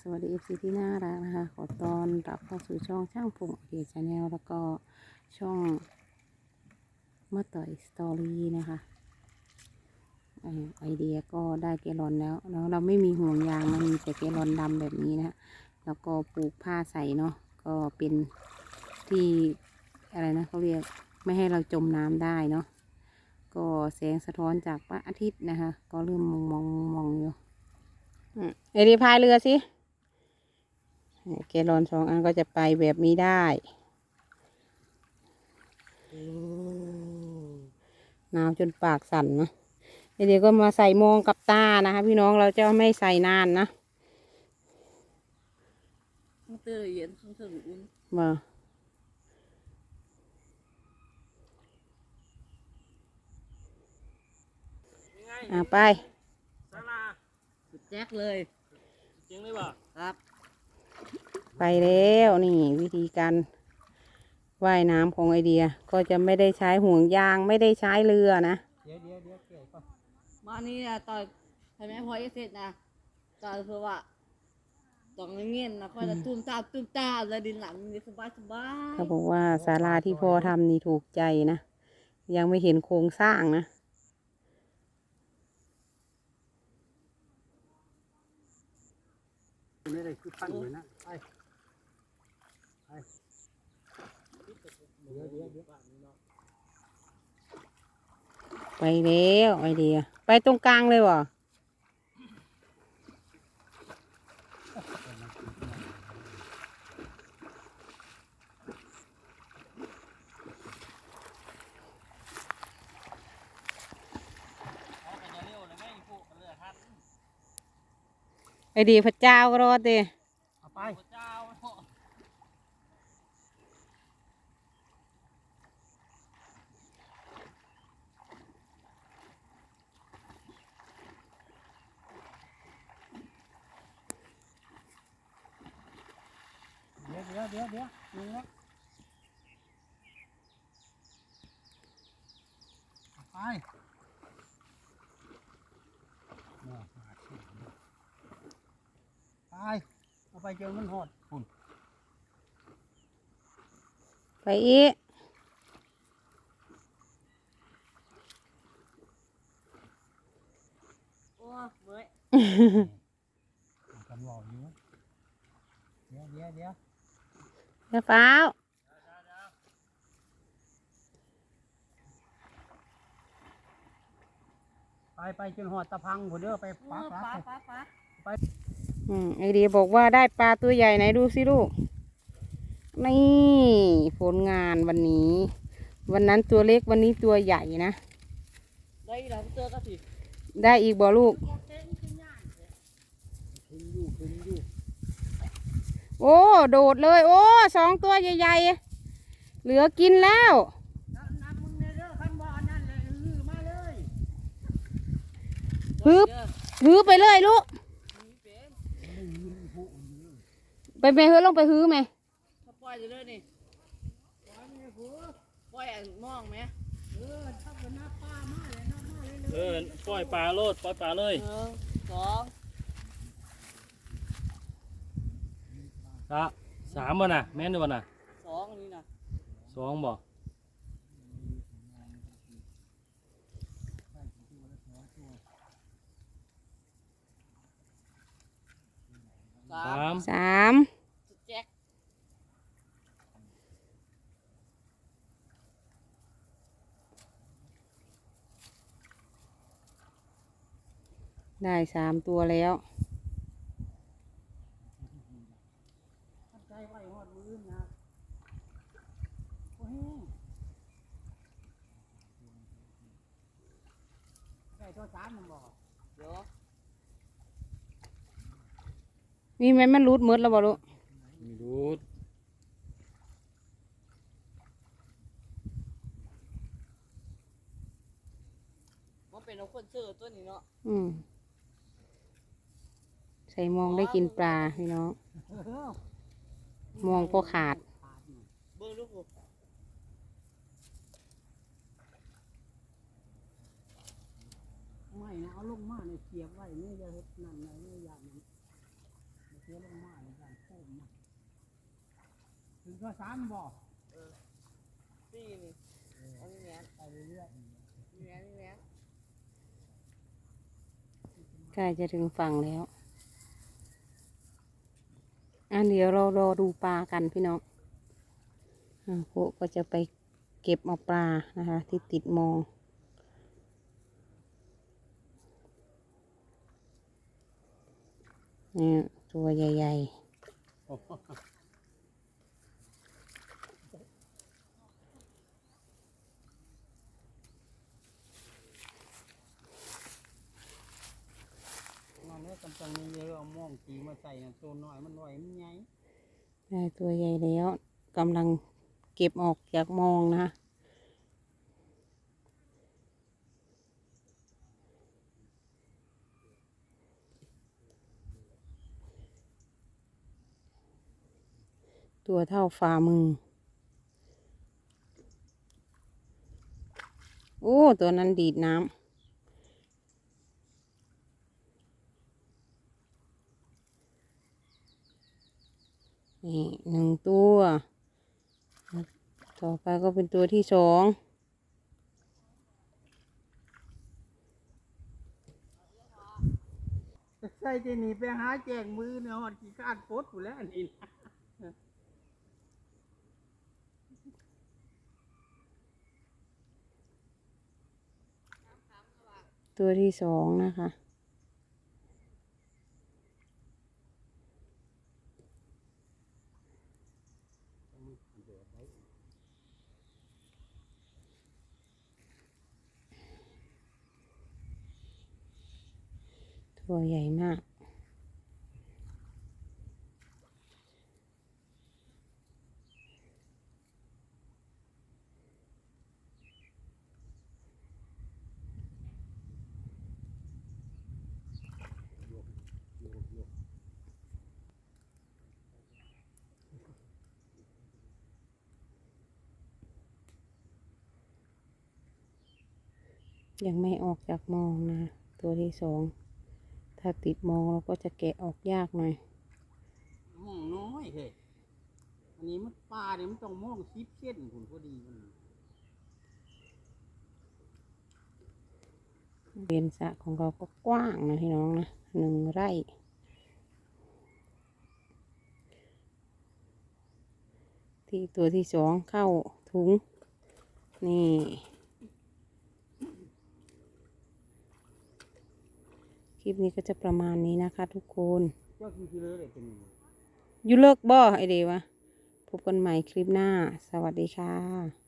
สวัสดีเอฟซีที่น่ารักนะคะ ขอต้อนรับเข้าสู่ช่องช่างผงเอชาแนลแล้วก็ช่องมาต่อยสตอรี่นะคะไอเดียก็ได้แกลอนแล้วแล้วเราไม่มีห่วงยางมันมีแต่แกลอนดำแบบนี้นะแล้วก็ปลูกผ้าใส่เนาะก็เป็นที่อะไรนะเขาเรียกไม่ให้เราจมน้ำได้เนาะก็แสงสะท้อนจากพระอาทิตย์นะคะ ก็เริ่มมองมองมองอยู่ไอดีพายเรือสิ แกลลอนสองอันก็จะไปแบบนี้ได้หนาวจนปากสั่นนะไอเดียวก็มาใส่มองกับตานะคะพี่น้องเราจะไม่ใส่นานนะข้างเตอเย็นข้างเตออุ่นมาอะไปซาลาสุดแจ็คเลยจริงหรือเปล่าครับ ไปแล้วนี่วิธีการว่ายน้ำของไอเดียก็จะไม่ได้ใช้ห่วงยางไม่ได้ใช้เรือนะเดี๋ยวเดี๋ยวเดี๋ยวเกี่ยวก่อนมานี่นะตอนทำไมพอเสร็จนะตอนเพื่อว่าต้องเงี้ยนะค่อยจะตุ้มตามตุ้มตามแล้วดินหลังนี่สบายสบายเขาบอกว่าศาลาที่พ่อทำนี่ถูกใจนะยังไม่เห็นโครงสร้างนะไม่ได้คือปั้นเลยนะ ไปแล้วไอเดีย ไปตรงกลางเลยวะไอเดียพระเจ้าก็รอดเดเอาไป เจ้าเดี๋ยวเดี๋ยวเดี๋ยวเดี๋ยวนึงแล้วเอาไปเนี่ยมาสิไปเอาไปเจอมันหอดคุณไปอีกโอ้เมื่อยกันบอกอ อย่าฟ้าวไปไปจนหอดตะพังผมเด้อไปเอปักอปักป้าป้าป้าอืมไอเดียบอกว่าได้ปลาตัวใหญ่ไหนดูสิลูก นี่ผลงานวันนี้ วันนั้นตัวเล็กวันนี้ตัวใหญ่นะ ได้เราเจอก็สิได้อีกบ่ลูก ขึ้นอยู่ขึ้นอยู่ โอ้ โดดเลย โอ้สองตัวใหญ่ๆ เหลือกินแล้วน้ำมึงในเด้อขันบ่อนั่นเลยลือมาเลยฮึบฮื้อไปเลยลูก ไปไปเฮือลงไปฮื้อไหมถ้าปล่อยจะเลยนี่ปล่อยอันมองไหมเออปล่อยปลาโลดปล่อยปลาเลยหนึ่งสอง สะสามบ่น่ะ แม่นบ่น่ะสองอันนี้นะสองบ่สาสามมสามสุดแจ็คได้สามตัวแล้ว ใจไว้หอดมือนะโอ้ย ได้ตัวสามมันบ่เดี๋ยวนี่แม่นมันรูดหมืดแล้วบ่ลูกมีดูดมันเป็นเอาคนเชื่อตัวนี้เนาะอืมใส่มองได้กินปลาพี่น้องมองก็ขาด นะเอาลงมาเนี่ยเสียบไว้เนี่ยจะเฮ็ดนั่นนะเนี่ยอย่างนั้นเสียลงมาในการโค้งถึงก็สามบ่อสี่นี่อันนี้เนี้ยไปเรนี้ยเนี้ยกล้จะถึงฝั่งแล้ว อันเดี๋ยวเรารอดูปลากันพี่น้องโคก็จะไปเก็บเอาปลานะคะ ที่ติดมอง นี่ยตัวใหญ่ๆนั่นเนี่ยกำลังมีเยอะเอาม่องตีมาใส่น่ะตัวน้อยมันน้อยมันใหญ่ๆได้ตัวใหญ่แล้วกำลังเก็บออกจากมองนะ ตัวเท่าฝ่ามือ โอ้ ตัวนั้นดีดน้ำ นี่หนึ่งตัว ต่อไปก็เป็นตัวที่สองใส่จะหนีไปหาแจกมือเนี่ยหอดขี้คาดปดอยู่แล้วนนี่นะ ตัวที่สองนะคะ ตัวใหญ่มาก ยังไม่ออกจากมองนะ ตัวที่สองถ้าติดมองเราก็จะแกะออกยากหน่อยม่องน้อยเฮ้ยอันนี้มันปลาเนี่ยมันต้องม่องสิบเส้นผุนพอดีมันเรียนสระของเราก็กว้างนะพี่น้องนะหนึ่งไร่ที่ตัวที่สองเข้าถุง นี่ คลิปนี้ก็จะประมาณนี้นะคะ ทุกคนเจ้าคือเลยเลยเป็นอยูเลิกบ่ไอเดียวะพบกันใหม่คลิปหน้า สวัสดีค่ะ